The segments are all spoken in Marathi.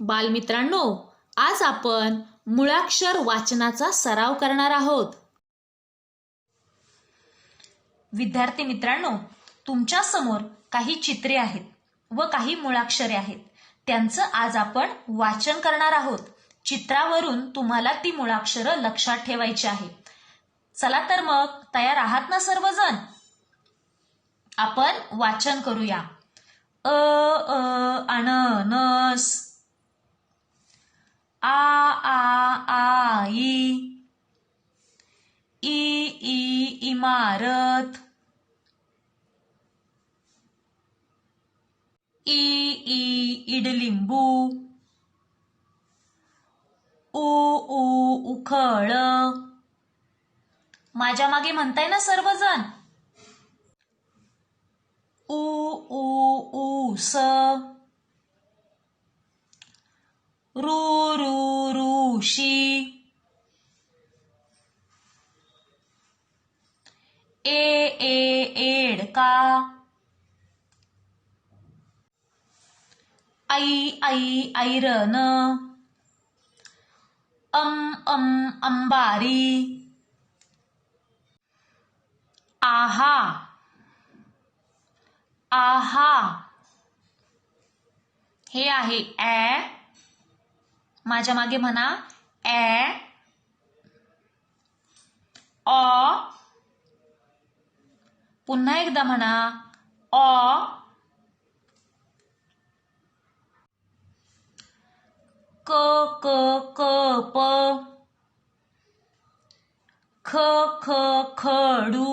बालमित्रांनो आज आपण मुळाक्षर वाचनाचा सराव करणार आहोत. विद्यार्थी मित्रांनो तुमच्यासमोर काही चित्रे आहेत व काही मुळाक्षरे आहेत. त्यांचं आज आपण वाचन करणार आहोत. चित्रावरून तुम्हाला ती मुळाक्षरं लक्षात ठेवायची आहे. चला तर मग तयार आहात ना सर्वजण? आपण वाचन करूया. अ अ अननस आ आ आई ई ई इमारत. ई ई इडलिंबू. उ उ उखळ. माझ्या मागे म्हणताय ना सर्वजण? उ उ ऊस रू रू ऋषी ए ए एडका आई आई ऐरन। अम अम अंबारी। आहा। आहा। हे आहे ॲ माझ्या मागे म्हणा ॲ ऑ पुन्हा एकदा म्हणा ऑ क क क प. ख ख खडू.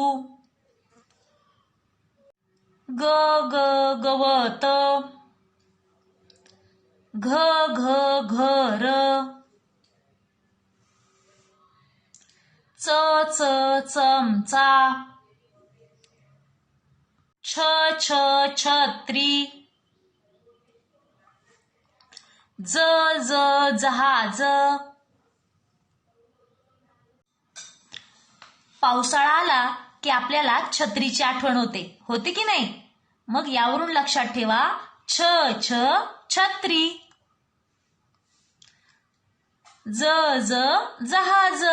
ग ग गवत. घ घ घर च च चमचा छ छ छत्री ज ज जहाज पावसाळा आला की आपल्याला छत्रीची आठवण होते. होते की नाही? मग यावरून लक्षात ठेवा. छ छ छत्री. ज ज जहाज.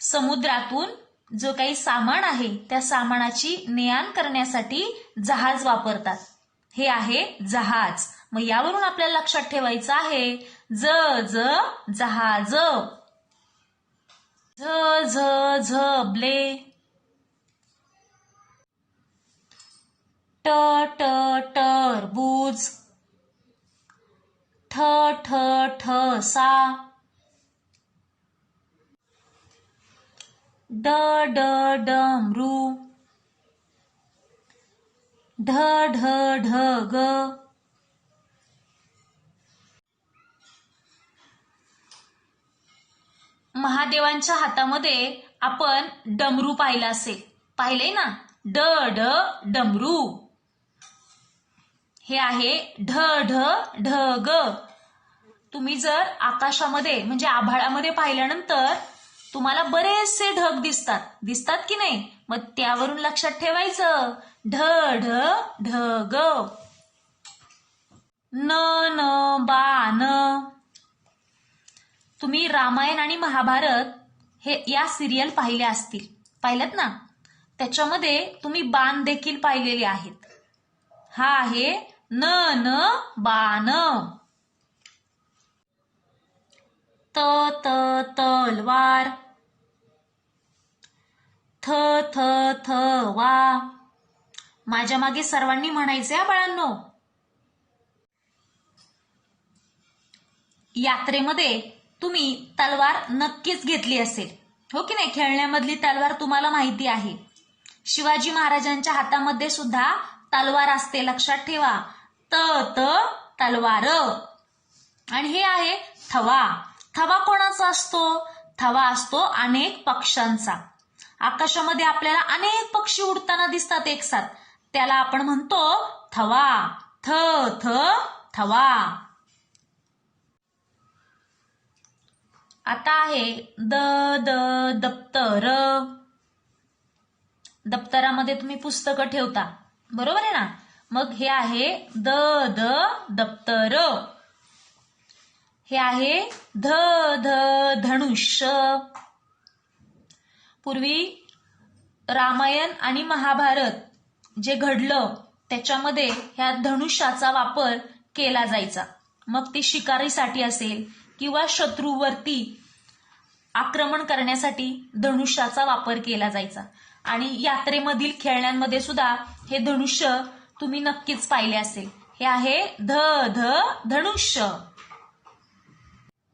समुद्रातून जो काही सामान आहे त्या सामानाची ने आण करण्यासाठी जहाज वापरतात. हे आहे जहाज. मग यावरून आपल्याला लक्षात ठेवायचं आहे ज ज जहाज. झ झ झबले ट ट टरबूज ठ ठ ठसा ड ड डमरू ढ ढ ढग महादेवांच्या हातामध्ये आपण डमरू पाहिलं असेल. पाहिलंय ना? ड ड डमरू. हे आहे ढ ढ ढग तुम्ही जर आकाशामध्ये म्हणजे आभाळामध्ये पाहिल्यानंतर तुम्हाला बरेचसे ढग दिसतात. दिसतात की नाही? मग त्यावरून लक्षात ठेवायचं. ढ ढ ढग न न बान तुम्ही रामायण आणि महाभारत हे या सिरियल पाहिल्या असतील. पाहिल्यात ना? त्याच्यामध्ये तुम्ही बाण देखील पाहिलेले आहेत. हा आहे न न बाण त त तलवार. थ थ वा. माझ्या मागे सर्वांनी म्हणायचे या बाळांनो. यात्रेमध्ये तुम्ही तलवार नक्कीच घेतली असेल. हो की नाही? खेळण्यामधली तलवार तुम्हाला माहिती आहे. शिवाजी महाराजांच्या हातामध्ये सुद्धा तलवार असते लक्षात ठेवा. त त तलवार. आणि हे आहे थवा. थवा कोणाचा असतो? थवा असतो अनेक पक्ष्यांचा. आकाशामध्ये आपल्याला अनेक पक्षी उडताना दिसतात एकसाथ. त्याला आपण म्हणतो थवा. थ थ थवा. आता आहे द द दप्तर. दप्तरामध्ये तुम्ही पुस्तकं ठेवता. बरोबर आहे ना? मग हे आहे द द दप्तर. हे आहे ध ध धनुष्य. पूर्वी रामायण आणि महाभारत जे घडलं त्याच्यामध्ये ह्या धनुष्याचा वापर केला जायचा. मग ते शिकारीसाठी असेल किंवा शत्रूवरती आक्रमण करण्यासाठी धनुष्याचा वापर केला जायचा. आणि यात्रेमधील खेळण्यांमध्ये सुद्धा हे धनुष्य तुम्ही नक्कीच पाहिले असेल. हे आहे ध ध धनुष्य.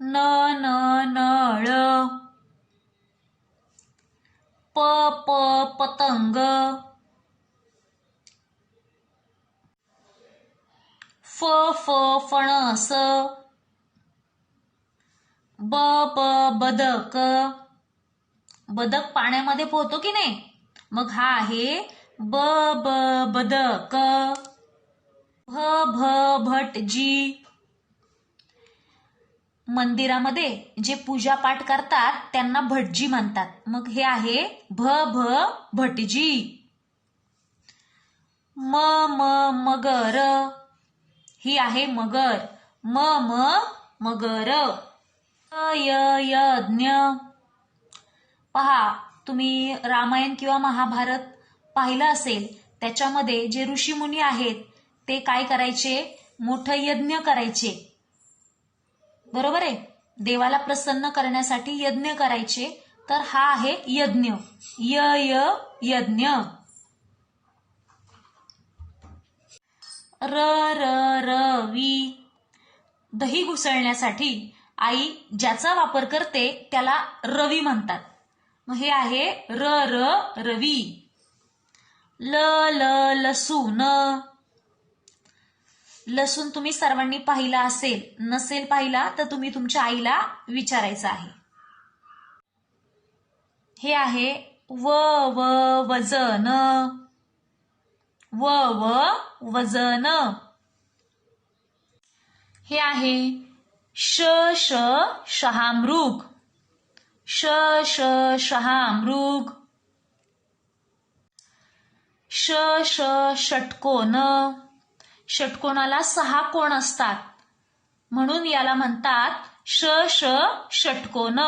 न न नळ प प पतंग. फ फ फणस. ब ब बदक. बदक पाण्यामध्ये पोहतो की नाही? मग हा आहे ब ब क भ भ भटजी मंदिरामध्ये जे पूजा पाठ करतात त्यांना भटजी म्हणतात. मग हे आहे भ भ भटजी. म म मगर. ही आहे मगर. म म मगर. यज्ञ पहा तुम्ही रामायण किंवा महाभारत पाहिलं असेल त्याच्यामध्ये जे ऋषीमुनी आहेत ते काय करायचे? मोठं यज्ञ करायचे. बरोबर आहे? देवाला प्रसन्न करण्यासाठी यज्ञ करायचे. तर हा आहे यज्ञ. य य यज्ञ. र र रवी दही घुसळण्यासाठी आई ज्याचा वापर करते त्याला रवी म्हणतात. मग हे आहे र र रवी. ल ल लसूण लसूण तुम्ही सर्वांनी पाहिला असेल नसेल पाहिला तर तुम्ही तुमच्या आईला विचारायचं आहे. हे आहे व व वजन. व व वजन. हे आहे श श शहामृग. श श शहामृग. श श षटकोन. षटकोनाला सहा कोण असतात? म्हणून याला म्हणतात श श षटकोन.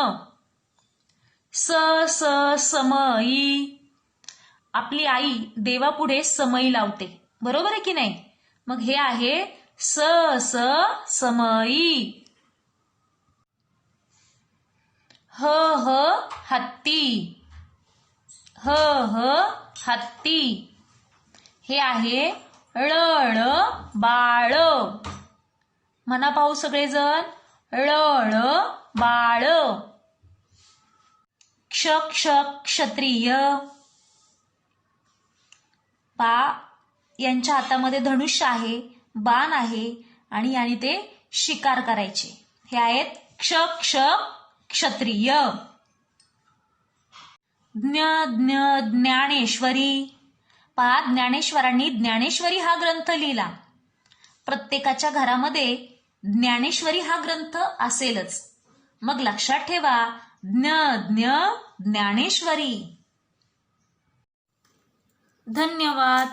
स स समई. आपली आई देवापुढे समई लावते. बरोबर आहे की नाही? मग हे आहे स स समई. ह ह हत्ती. ह ह हत्ती. हे आहे ळ बाळ. म्हणा पाहू सगळेजण ळ बाळ. क्ष क्ष क्षत्रिय. पा यांच्या हातामध्ये धनुष्य आहे बाण आहे आणि याने ते शिकार करायचे. हे आहेत क्ष क्ष क्षत्रिय. ज्ञ ज्ञ ज्ञानेश्वरी. पहा ज्ञानेश्वरांनी ज्ञानेश्वरी हा ग्रंथ लिहिला. प्रत्येकाच्या घरामध्ये ज्ञानेश्वरी हा ग्रंथ असेलच. मग लक्षात ठेवा ज्ञ ज्ञ ज्ञानेश्वरी. धन्यवाद.